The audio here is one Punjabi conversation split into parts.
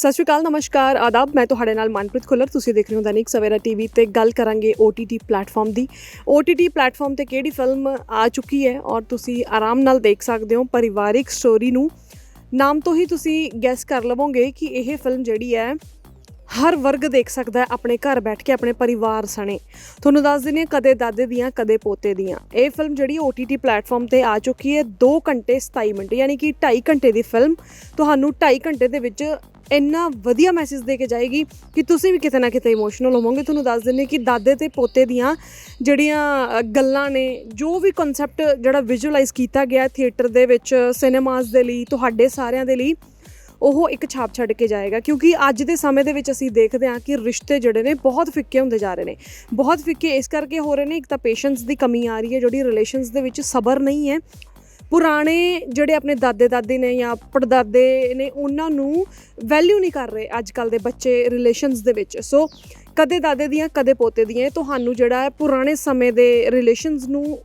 ਸਤਿ ਸ਼੍ਰੀ ਅਕਾਲ, ਨਮਸਕਾਰ, ਆਦਾਬ। ਮੈਂ ਤੁਹਾਡੇ ਨਾਲ ਮਨਪ੍ਰੀਤ ਖੁੱਲਰ। ਤੁਸੀਂ ਦੇਖ ਰਹੇ ਹੋ ਦੈਨਿਕ ਸਵੇਰਾ ਟੀਵੀ ਤੇ ਗੱਲ ਕਰਾਂਗੇ OTT ਪਲੇਟਫਾਰਮ ਦੀ। OTT ਪਲੇਟਫਾਰਮ ਤੇ ਕਿਹੜੀ ਫਿਲਮ ਆ ਚੁੱਕੀ ਹੈ ਔਰ ਤੁਸੀਂ ਆਰਾਮ ਨਾਲ ਦੇਖ ਸਕਦੇ ਹੋ ਪਰਿਵਾਰਿਕ ਸਟੋਰੀ ਨੂੰ। ਨਾਮ ਤੋਂ ਹੀ ਤੁਸੀਂ ਗੈਸ ਕਰ ਲਵੋਗੇ ਕਿ ਇਹ ਫਿਲਮ ਜਿਹੜੀ ਹੈ, ਹਰ ਵਰਗ ਦੇਖ ਸਕਦਾ ਹੈ ਆਪਣੇ ਘਰ ਬੈਠ ਕੇ, ਆਪਣੇ ਪਰਿਵਾਰ ਸਣੇ ਤੁਹਾਨੂੰ ਦੱਸ ਦਿੰਦੇ ਹਾਂ, ਕਦੇ ਦਾਦੇ ਦੀਆਂ, ਕਦੇ ਪੋਤੇ ਦੀਆਂ। ਇਹ ਫਿਲਮ ਜਿਹੜੀ OTT ਪਲੇਟਫਾਰਮ ਤੇ ਆ ਚੁੱਕੀ ਹੈ 2 ਘੰਟੇ 27 ਮਿੰਟ, ਯਾਨੀ ਕਿ 2.5 ਘੰਟੇ ਦੀ ਫਿਲਮ। ਤੁਹਾਨੂੰ 2.5 ਘੰਟੇ ਦੇ ਵਿੱਚ ਇੰਨਾ ਵਧੀਆ ਮੈਸੇਜ ਦੇ ਕੇ ਜਾਏਗੀ ਕਿ ਤੁਸੀਂ ਵੀ ਕਿਤੇ ਨਾ ਕਿਤੇ ਇਮੋਸ਼ਨਲ ਹੋਵੋਗੇ। ਤੁਹਾਨੂੰ ਦੱਸ ਦਿੰਦੇ ਕਿ ਦਾਦੇ ਤੇ ਪੋਤੇ ਦੀਆਂ ਜਿਹੜੀਆਂ ਗੱਲਾਂ ਨੇ, ਜੋ ਵੀ ਕਨਸੈਪਟ ਜਿਹੜਾ ਵਿਜ਼ੂਅਲਾਈਜ਼ ਕੀਤਾ ਗਿਆ ਥੀਏਟਰ ਦੇ ਵਿੱਚ ਸਿਨੇਮਾਸ ਦੇ ਲਈ, ਤੁਹਾਡੇ ਸਾਰਿਆਂ ਦੇ ਲਈ, ਉਹ ਇੱਕ ਛਾਪ ਛੱਡ ਕੇ ਜਾਏਗਾ। ਕਿਉਂਕਿ ਅੱਜ ਦੇ ਸਮੇਂ ਦੇ ਵਿੱਚ ਅਸੀਂ ਦੇਖਦੇ ਹਾਂ ਕਿ ਰਿਸ਼ਤੇ ਜਿਹੜੇ ਨੇ ਬਹੁਤ ਫਿੱਕੇ ਹੁੰਦੇ ਜਾ ਰਹੇ ਨੇ। ਬਹੁਤ ਫਿੱਕੇ ਇਸ ਕਰਕੇ ਹੋ ਰਹੇ ਨੇ, ਇੱਕ ਤਾਂ ਪੇਸ਼ੈਂਸ ਦੀ ਕਮੀ ਆ ਰਹੀ ਹੈ, ਜਿਹੜੀ ਰਿਲੇਸ਼ਨਸ ਦੇ ਵਿੱਚ ਸਬਰ ਨਹੀਂ ਹੈ। ਪੁਰਾਣੇ ਜਿਹੜੇ ਆਪਣੇ ਦਾਦੇ ਦਾਦੀ ਨੇ ਜਾਂ ਪੜਦਾਦੇ ਨੇ, ਉਹਨਾਂ ਨੂੰ ਵੈਲਿਊ ਨਹੀਂ ਕਰ ਰਹੇ ਅੱਜ ਕੱਲ ਦੇ ਬੱਚੇ ਰਿਲੇਸ਼ਨਸ ਦੇ ਵਿੱਚ। ਸੋ ਕਦੇ ਦਾਦੇ ਦੀਆਂ, ਕਦੇ ਪੋਤੇ ਦੀਆਂ ਤੁਹਾਨੂੰ ਜਿਹੜਾ ਹੈ ਪੁਰਾਣੇ ਸਮੇਂ ਦੇ ਰਿਲੇਸ਼ਨਸ ਨੂੰ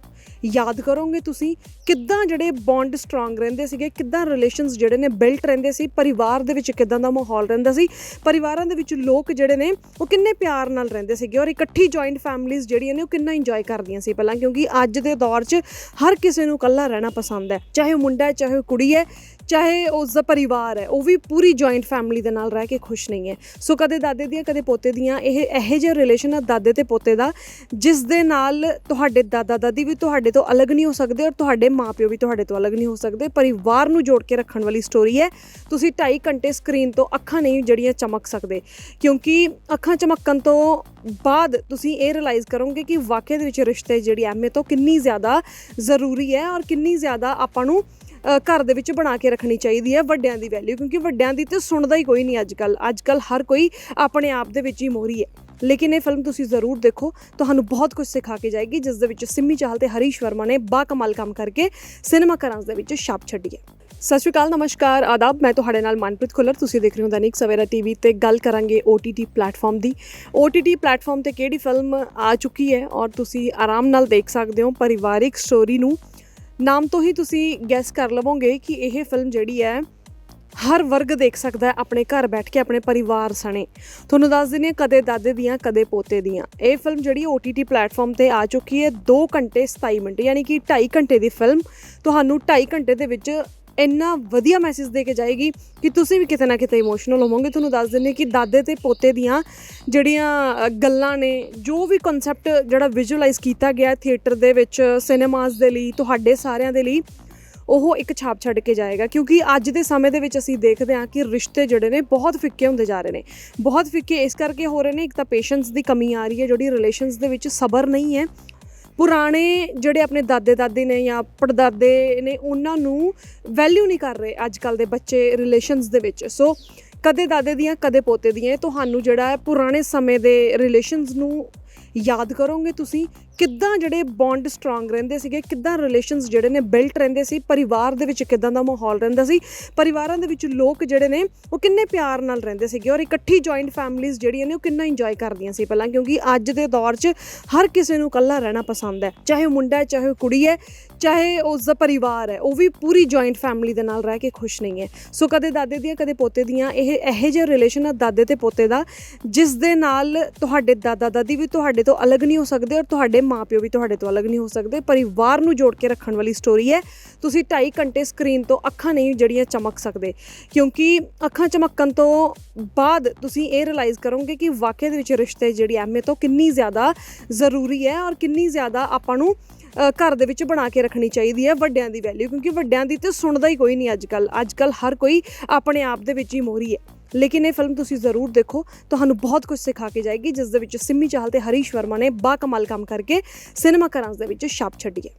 ਯਾਦ ਕਰੋਗੇ ਤੁਸੀਂ ਕਿੱਦਾਂ ਜਿਹੜੇ ਬੌਂਡ ਸਟਰੋਂਗ ਰਹਿੰਦੇ ਸੀਗੇ, ਕਿੱਦਾਂ ਰਿਲੇਸ਼ਨਸ ਜਿਹੜੇ ਨੇ ਬਿਲਟ ਰਹਿੰਦੇ ਸੀ, ਪਰਿਵਾਰ ਦੇ ਵਿੱਚ ਕਿੱਦਾਂ ਦਾ ਮਾਹੌਲ ਰਹਿੰਦਾ ਸੀ, ਪਰਿਵਾਰਾਂ ਦੇ ਵਿੱਚ ਲੋਕ ਜਿਹੜੇ ਨੇ ਉਹ ਕਿੰਨੇ ਪਿਆਰ ਨਾਲ ਰਹਿੰਦੇ ਸੀਗੇ ਔਰ ਇਕੱਠੀ ਜੁਆਇੰਟ ਫੈਮਿਲੀਆਂ ਜਿਹੜੀਆਂ ਨੇ ਉਹ ਕਿੰਨਾ ਇੰਜੋਏ ਕਰਦੀਆਂ ਸੀ ਪਹਿਲਾਂ, ਕਿਉਂਕਿ ਅੱਜ ਦੇ ਦੌਰ 'ਚ ਹਰ ਕਿਸੇ ਨੂੰ ਇਕੱਲਾ ਰਹਿਣਾ ਪਸੰਦ ਹੈ, ਚਾਹੇ ਉਹ ਮੁੰਡਾ ਹੈ, ਚਾਹੇ ਉਹ ਕੁੜੀ ਹੈ। ਚਾਹੇ ਉਸ ਦਾ ਪਰਿਵਾਰ ਹੈ, ਉਹ ਵੀ ਪੂਰੀ ਜੁਆਇੰਟ ਫੈਮਿਲੀ ਦੇ ਨਾਲ ਰਹਿ ਕੇ ਖੁਸ਼ ਨਹੀਂ ਹੈ। ਸੋ ਕਦੇ ਦਾਦੇ ਦੀਆਂ, ਕਦੇ ਪੋਤੇ ਦੀਆਂ, ਇਹ ਇਹੋ ਜਿਹੇ ਰਿਲੇਸ਼ਨ ਆ ਦਾਦੇ ਤੇ ਪੋਤੇ ਦਾ, ਜਿਸ ਦੇ ਨਾਲ ਤੁਹਾਡੇ ਦਾਦਾ ਦਾਦੀ ਵੀ ਤੁਹਾਡੇ ਤੋਂ ਅਲੱਗ ਨਹੀਂ ਹੋ ਸਕਦੇ ਔਰ ਤੁਹਾਡੇ ਮਾਪਿਓ ਵੀ ਤੁਹਾਡੇ ਤੋਂ ਅਲੱਗ ਨਹੀਂ ਹੋ ਸਕਦੇ। ਪਰਿਵਾਰ ਨੂੰ ਜੋੜ ਕੇ ਰੱਖਣ ਵਾਲੀ ਸਟੋਰੀ ਹੈ। ਤੁਸੀਂ 2.5 ਘੰਟੇ ਸਕਰੀਨ ਤੋਂ ਅੱਖਾਂ ਨਹੀਂ ਜਿਹੜੀਆਂ ਚਮਕ ਸਕਦੇ, ਕਿਉਂਕਿ ਅੱਖਾਂ ਚਮਕਣ ਤੋਂ ਬਾਅਦ ਤੁਸੀਂ ਇਹ ਰਿਅਲਾਈਜ਼ ਕਰੋਗੇ ਕਿ ਵਾਕਿਆ ਦੇ ਵਿੱਚ ਰਿਸ਼ਤੇ ਜਿਹੜੀ ਅਹਿਮੀਅਤ ਉਹ ਕਿੰਨੀ ਜ਼ਿਆਦਾ ਜ਼ਰੂਰੀ ਹੈ ਔਰ ਕਿੰਨੀ ਜ਼ਿਆਦਾ ਆਪਾਂ ਨੂੰ ਘਰ ਦੇ ਵਿੱਚ ਬਣਾ ਕੇ ਰੱਖਣੀ ਚਾਹੀਦੀ ਹੈ ਵੱਡਿਆਂ ਦੀ ਵੈਲਿਊ ਕਿਉਂਕਿ ਵੱਡਿਆਂ ਦੀ ਤੇ ਸੁਣਦਾ ਹੀ ਕੋਈ ਨਹੀਂ ਅੱਜ ਕੱਲ ਅੱਜ ਕੱਲ ਹਰ ਕੋਈ ਆਪਣੇ ਆਪ ਦੇ ਵਿੱਚ ਹੀ ਮੋਹਰੀ ਹੈ। ਲੇਕਿਨ ਇਹ ਫਿਲਮ ਤੁਸੀਂ ਜ਼ਰੂਰ ਦੇਖੋ, ਤੁਹਾਨੂੰ ਬਹੁਤ ਕੁਝ ਸਿਖਾ ਕੇ ਜਾਏਗੀ, ਜਿਸ ਦੇ ਵਿੱਚ ਸਿੰਮੀ ਚਾਹਲ ਤੇ ਹਰੀਸ਼ ਵਰਮਾ ਨੇ ਬਾ ਕਮਾਲ ਕੰਮ ਕਰਕੇ ਸਿਨੇਮਾ ਘਰਾਂ ਦੇ ਵਿੱਚ ਛਾਪ ਛੱਡੀ ਹੈ। ਸਤਿ ਸ਼੍ਰੀ ਅਕਾਲ, ਨਮਸਕਾਰ, ਆਦਾਬ। ਮੈਂ ਤੁਹਾਡੇ ਨਾਲ ਮਨਪ੍ਰੀਤ ਖੁੱਲਰ। ਤੁਸੀਂ ਦੇਖ ਰਹੇ ਹੋ ਦੈਨਿਕ ਸਵੇਰਾ ਟੀਵੀ ਤੇ ਗੱਲ ਕਰਾਂਗੇ OTT ਪਲੇਟਫਾਰਮ ਦੀ। OTT ਪਲੇਟਫਾਰਮ ਤੇ ਕਿਹੜੀ ਫਿਲਮ ਆ ਚੁੱਕੀ ਹੈ ਔਰ ਤੁਸੀਂ ਆਰਾਮ ਨਾਲ ਦੇਖ ਸਕਦੇ ਹੋ ਪਰਿਵਾਰਿਕ ਸਟੋਰੀ ਨੂੰ ਨਾਮ ਤੋਂ ਹੀ ਤੁਸੀਂ ਗੈਸ ਕਰ ਲਵੋਗੇ ਕਿ ਇਹ ਫਿਲਮ ਜਿਹੜੀ ਹੈ, ਹਰ ਵਰਗ ਦੇਖ ਸਕਦਾ ਹੈ ਆਪਣੇ ਘਰ ਬੈਠ ਕੇ, ਆਪਣੇ ਪਰਿਵਾਰ ਸਣੇ ਤੁਹਾਨੂੰ ਦੱਸ ਦਿੰਦੇ ਹਾਂ, ਕਦੇ ਦਾਦੇ ਦੀਆਂ, ਕਦੇ ਪੋਤੇ ਦੀਆਂ। ਇਹ ਫਿਲਮ ਜਿਹੜੀ OTT ਪਲੇਟਫਾਰਮ ਤੇ ਆ ਚੁੱਕੀ ਹੈ 2 ਘੰਟੇ 27 ਮਿੰਟ, ਯਾਨੀ ਕਿ 2.5 ਘੰਟੇ ਦੀ ਫਿਲਮ ਤੁਹਾਨੂੰ 2.5 ਘੰਟੇ ਦੇ ਵਿੱਚ ਇੰਨਾ ਵਧੀਆ ਮੈਸੇਜ ਦੇ ਕੇ ਜਾਏਗੀ ਕਿ ਤੁਸੀਂ ਵੀ ਕਿਤੇ ਨਾ ਕਿਤੇ ਇਮੋਸ਼ਨਲ ਹੋਵੋਗੇ। ਤੁਹਾਨੂੰ ਦੱਸ ਦਿੰਦੇ ਕਿ ਦਾਦੇ ਤੇ ਪੋਤੇ ਦੀਆਂ ਜਿਹੜੀਆਂ ਗੱਲਾਂ ਨੇ, ਜੋ ਵੀ ਕਨਸੈਪਟ ਜਿਹੜਾ ਵਿਜ਼ੂਅਲਾਈਜ਼ ਕੀਤਾ ਗਿਆ ਥੀਏਟਰ ਦੇ ਵਿੱਚ ਸਿਨੇਮਾਜ਼ ਦੇ ਲਈ, ਤੁਹਾਡੇ ਸਾਰਿਆਂ ਦੇ ਲਈ, ਉਹ ਇੱਕ ਛਾਪ ਛੱਡ ਕੇ ਜਾਏਗਾ। ਕਿਉਂਕਿ ਅੱਜ ਦੇ ਸਮੇਂ ਦੇ ਵਿੱਚ ਅਸੀਂ ਦੇਖਦੇ ਹਾਂ ਕਿ ਰਿਸ਼ਤੇ ਜਿਹੜੇ ਨੇ ਬਹੁਤ ਫਿੱਕੇ ਹੁੰਦੇ ਜਾ ਰਹੇ ਨੇ। ਬਹੁਤ ਫਿੱਕੇ ਇਸ ਕਰਕੇ ਹੋ ਰਹੇ ਨੇ, ਇੱਕ ਤਾਂ ਪੇਸ਼ੈਂਸ ਦੀ ਕਮੀ ਆ ਰਹੀ ਹੈ, ਜਿਹੜੀ ਰਿਲੇਸ਼ਨਸ ਦੇ ਵਿੱਚ ਸਬਰ ਨਹੀਂ ਹੈ। ਪੁਰਾਣੇ ਜਿਹੜੇ ਆਪਣੇ ਦਾਦੇ ਦਾਦੀ ਨੇ ਜਾਂ ਪੜਦਾਦੇ ਨੇ, ਉਹਨਾਂ ਨੂੰ ਵੈਲਿਊ ਨਹੀਂ ਕਰ ਰਹੇ ਅੱਜ ਕੱਲ ਦੇ ਬੱਚੇ ਰਿਲੇਸ਼ਨਸ ਦੇ ਵਿੱਚ। ਸੋ ਕਦੇ ਦਾਦੇ ਦੀਆਂ, ਕਦੇ ਪੋਤੇ ਦੀਆਂ ਤੁਹਾਨੂੰ ਜਿਹੜਾ ਹੈ ਪੁਰਾਣੇ ਸਮੇਂ ਦੇ ਰਿਲੇਸ਼ਨਸ ਨੂੰ ਯਾਦ ਕਰੋਗੇ ਤੁਸੀਂ? ਕਿੱਦਾਂ ਜਿਹੜੇ ਬੌਂਡ ਸਟਰੋਂਗ ਰਹਿੰਦੇ ਸੀਗੇ, ਕਿੱਦਾਂ ਰਿਲੇਸ਼ਨਸ ਜਿਹੜੇ ਨੇ ਬਿਲਟ ਰਹਿੰਦੇ ਸੀ, ਪਰਿਵਾਰ ਦੇ ਵਿੱਚ ਕਿੱਦਾਂ ਦਾ ਮਾਹੌਲ ਰਹਿੰਦਾ ਸੀ, ਪਰਿਵਾਰਾਂ ਦੇ ਵਿੱਚ ਲੋਕ ਜਿਹੜੇ ਨੇ ਉਹ ਕਿੰਨੇ ਪਿਆਰ ਨਾਲ ਰਹਿੰਦੇ ਸੀਗੇ ਔਰ ਇਕੱਠੀ ਜੁਆਇੰਟ ਫੈਮਿਲੀਆਂ ਜਿਹੜੀਆਂ ਨੇ ਉਹ ਕਿੰਨਾ ਇੰਜੋਏ ਕਰਦੀਆਂ ਸੀ ਪਹਿਲਾਂ, ਕਿਉਂਕਿ ਅੱਜ ਦੇ ਦੌਰ 'ਚ ਹਰ ਕਿਸੇ ਨੂੰ ਇਕੱਲਾ ਰਹਿਣਾ ਪਸੰਦ ਹੈ, ਚਾਹੇ ਉਹ ਮੁੰਡਾ ਹੈ, ਚਾਹੇ ਉਹ ਕੁੜੀ ਹੈ ਚਾਹੇ ਉਸ ਦਾ ਪਰਿਵਾਰ ਹੈ, ਉਹ ਵੀ ਪੂਰੀ ਜੁਆਇੰਟ ਫੈਮਿਲੀ ਦੇ ਨਾਲ ਰਹਿ ਕੇ ਖੁਸ਼ ਨਹੀਂ ਹੈ। ਸੋ ਕਦੇ ਦਾਦੇ ਦੀਆਂ, ਕਦੇ ਪੋਤੇ ਦੀਆਂ, ਇਹ ਇਹੋ ਜਿਹਾ ਰਿਲੇਸ਼ਨ ਆ ਦਾਦੇ ਤੇ ਪੋਤੇ ਦਾ, ਜਿਸ ਦੇ ਨਾਲ ਤੁਹਾਡੇ ਦਾਦਾ ਦਾਦੀ ਵੀ ਤੁਹਾਡੇ ਤੋਂ ਅਲੱਗ ਨਹੀਂ ਹੋ ਸਕਦੇ ਔਰ ਤੁਹਾਡੇ ਮਾਪਿਓ ਵੀ ਤੁਹਾਡੇ ਤੋਂ ਅਲੱਗ ਨਹੀਂ ਹੋ ਸਕਦੇ। ਪਰਿਵਾਰ ਨੂੰ ਜੋੜ ਕੇ ਰੱਖਣ ਵਾਲੀ ਸਟੋਰੀ ਹੈ। ਤੁਸੀਂ 2.5 ਘੰਟੇ ਸਕਰੀਨ ਤੋਂ ਅੱਖਾਂ ਨਹੀਂ ਜਿਹੜੀਆਂ ਚਮਕ ਸਕਦੇ, ਕਿਉਂਕਿ ਅੱਖਾਂ ਚਮਕਣ ਤੋਂ ਬਾਅਦ ਤੁਸੀਂ ਇਹ ਰਿਅਲਾਈਜ਼ ਕਰੋਗੇ ਕਿ ਵਾਕਿਆ ਦੇ ਵਿੱਚ ਰਿਸ਼ਤੇ ਜਿਹੜੀ ਅਹਿਮੀਅਤ ਉਹ ਕਿੰਨੀ ਜ਼ਿਆਦਾ ਜ਼ਰੂਰੀ ਹੈ ਔਰ ਕਿੰਨੀ ਜ਼ਿਆਦਾ ਆਪਾਂ ਨੂੰ ਘਰ ਦੇ ਵਿੱਚ ਬਣਾ ਕੇ ਰੱਖਣੀ ਚਾਹੀਦੀ ਹੈ ਵੱਡਿਆਂ ਦੀ ਵੈਲਿਊ ਕਿਉਂਕਿ ਵੱਡਿਆਂ ਦੀ ਤੇ ਸੁਣਦਾ ਹੀ ਕੋਈ ਨਹੀਂ ਅੱਜ ਕੱਲ ਅੱਜ ਕੱਲ ਹਰ ਕੋਈ ਆਪਣੇ ਆਪ ਦੇ ਵਿੱਚ ਹੀ ਮੋਹਰੀ ਹੈ। ਲੇਕਿਨ ਇਹ ਫਿਲਮ ਤੁਸੀਂ ਜ਼ਰੂਰ ਦੇਖੋ, ਤੁਹਾਨੂੰ ਬਹੁਤ ਕੁਝ ਸਿਖਾ ਕੇ ਜਾਏਗੀ, ਜਿਸ ਦੇ ਵਿੱਚ ਸਿੰਮੀ ਚਾਹਲ ਤੇ ਹਰੀਸ਼ ਵਰਮਾ ਨੇ ਬਾ ਕਮਾਲ ਕੰਮ ਕਰਕੇ ਸਿਨੇਮਾ ਘਰਾਂ ਦੇ ਵਿੱਚ ਛਾਪ ਛੱਡੀ ਹੈ।